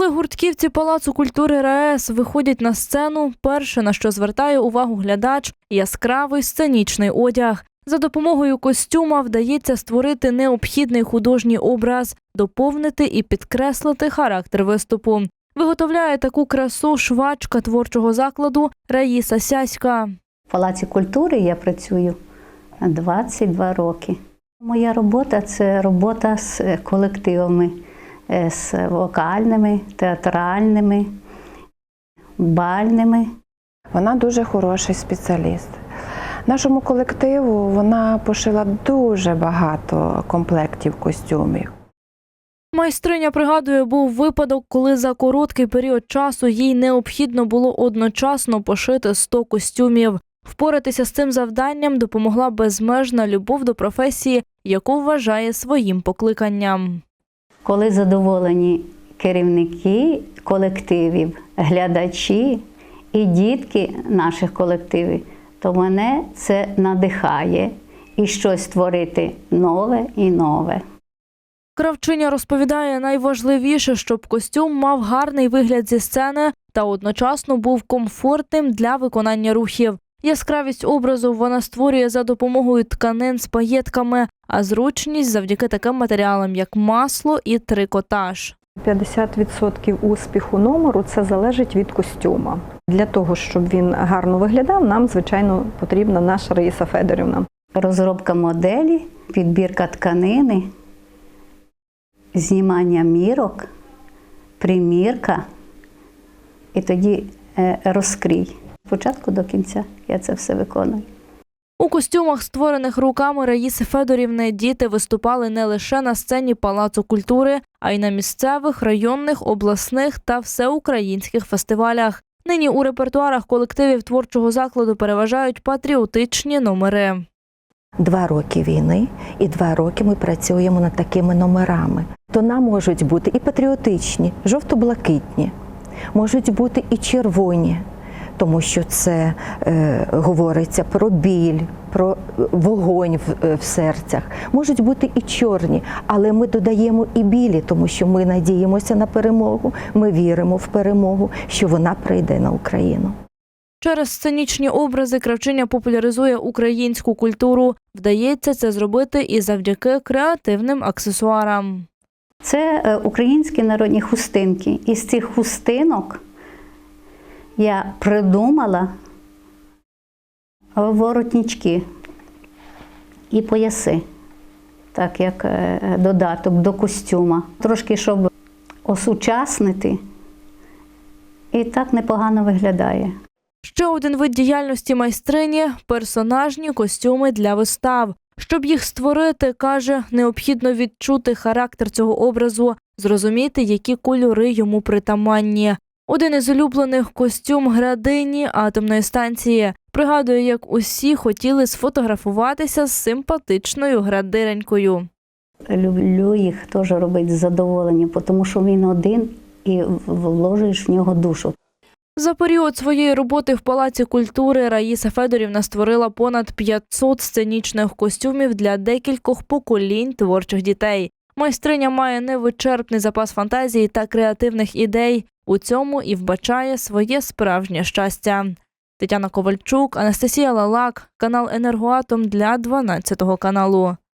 Коли гуртківці Палацу культури РаЕС виходять на сцену, перше на що звертає увагу глядач яскравий сценічний одяг. За допомогою костюма вдається створити необхідний художній образ, доповнити і підкреслити характер виступу. Виготовляє таку красу швачка творчого закладу Раїса Сяська. В Палаці культури я працюю 22 роки. Моя робота це робота з колективами, з вокальними, театральними, бальними. Вона дуже хороший спеціаліст. Нашому колективу вона пошила дуже багато комплектів костюмів. Майстриня пригадує, був випадок, коли за короткий період часу їй необхідно було одночасно пошити 100 костюмів. Впоратися з цим завданням допомогла безмежна любов до професії, яку вважає своїм покликанням. Коли задоволені керівники колективів, глядачі і дітки наших колективів, то мене це надихає і щось створити нове і нове. Кравчиня розповідає, найважливіше, щоб костюм мав гарний вигляд зі сцени та одночасно був комфортним для виконання рухів. Яскравість образу вона створює за допомогою тканин з паєтками, а зручність завдяки таким матеріалам, як масло і трикотаж. 50% успіху номеру це залежить від костюма. Для того, щоб він гарно виглядав, нам, звичайно, потрібна наша Раїса Федорівна. Розробка моделі, підбірка тканини, знімання мірок, примірка і тоді е, розкрій. Спочатку до кінця я це все виконую. У костюмах, створених руками Раїси Федорівни, діти виступали не лише на сцені Палацу культури, а й на місцевих, районних, обласних та всеукраїнських фестивалях. Нині у репертуарах колективів творчого закладу переважають патріотичні номери. Два роки війни і два роки ми працюємо над такими номерами. Тона можуть бути і патріотичні, жовто-блакитні, можуть бути і червоні, тому що це е, говориться про біль, про вогонь в, е, в серцях. Можуть бути і чорні, але ми додаємо і білі, тому що ми надіємося на перемогу, ми віримо в перемогу, що вона прийде на Україну. Через сценічні образи кравчиня популяризує українську культуру. Вдається це зробити і завдяки креативним аксесуарам. Це е, українські народні хустинки. Із цих хустинок я придумала воротнички і пояси, так як е, додаток до костюма. Трошки, щоб осучаснити, і так непогано виглядає. Ще один вид діяльності майстрині персонажні костюми для вистав. Щоб їх створити, каже, необхідно відчути характер цього образу, зрозуміти, які кольори йому притаманні. Один із улюблених костюм градині атомної станції. Пригадує, як усі хотіли сфотографуватися з симпатичною градиренькою. Люблю їх теж робити з задоволенням, тому що він один і вложуєш в нього душу. За період своєї роботи в Палаці культури Раїса Федорівна створила понад 500 сценічних костюмів для декількох поколінь творчих дітей. Майстриня має невичерпний запас фантазії та креативних ідей. У цьому і вбачає своє справжнє щастя. Тетяна Ковальчук, Анастасія Лалак, канал Енергоатом для 12 каналу.